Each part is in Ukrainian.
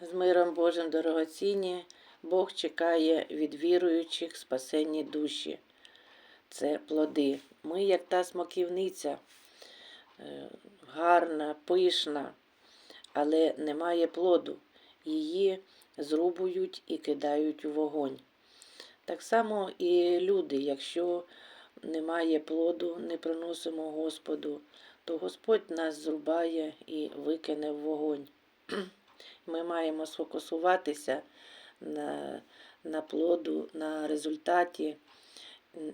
З миром Божим дорогоцінні, Бог чекає від віруючих спасенні душі. Це плоди. Ми, як та смоківниця, е, гарна, пишна, але немає плоду. Її зрубують і кидають у вогонь. Так само і люди, якщо немає плоду, не приносимо Господу, то Господь нас зрубає і викине в вогонь. Ми маємо сфокусуватися на, на плоду, на результаті,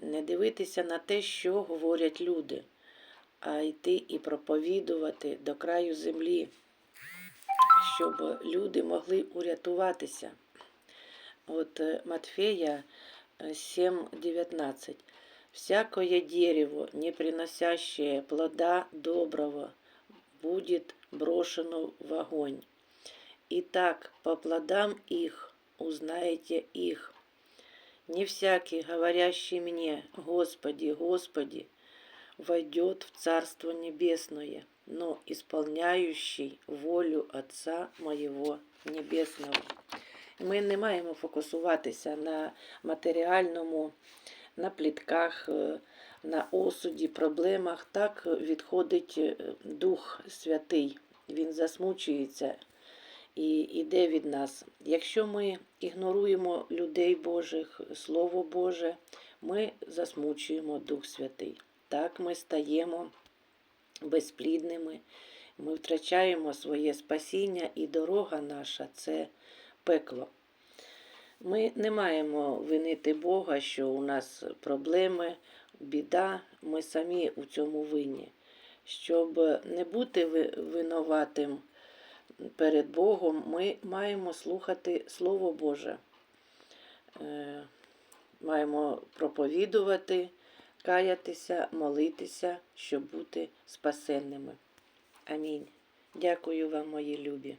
не дивитися на те, що говорять люди, а йти і проповідувати до краю землі, щоб люди могли урятуватися. От е, Матфея е, 7:19. Всякое дерево, не приносящее плода доброго, будет брошено в огонь. Итак, по плодам их узнаете их. Не всякий, говорящий мне, Господи, Господи, войдет в Царство Небесное, но исполняющий волю Отца моєго Небесного. Ми не маємо фокусуватися на матеріальному, на плітках, е, на осуді, проблемах. Так відходить е, Дух Святий. Він засмучується і йде від нас. Якщо ми ігноруємо людей Божих, Слово Боже, ми засмучуємо Дух Святий. Так ми стаємо безплідними, ми втрачаємо своє спасіння, і дорога наша це пекло. Ми не маємо винити Бога, що у нас проблеми, біда, ми самі у цьому винні. Щоб не бути ви- винуватим перед Богом, ми маємо слухати Слово Боже. Е, Маємо проповідувати, каятися, молитися, щоб бути спасенними. Амінь. Дякую вам, мої любі.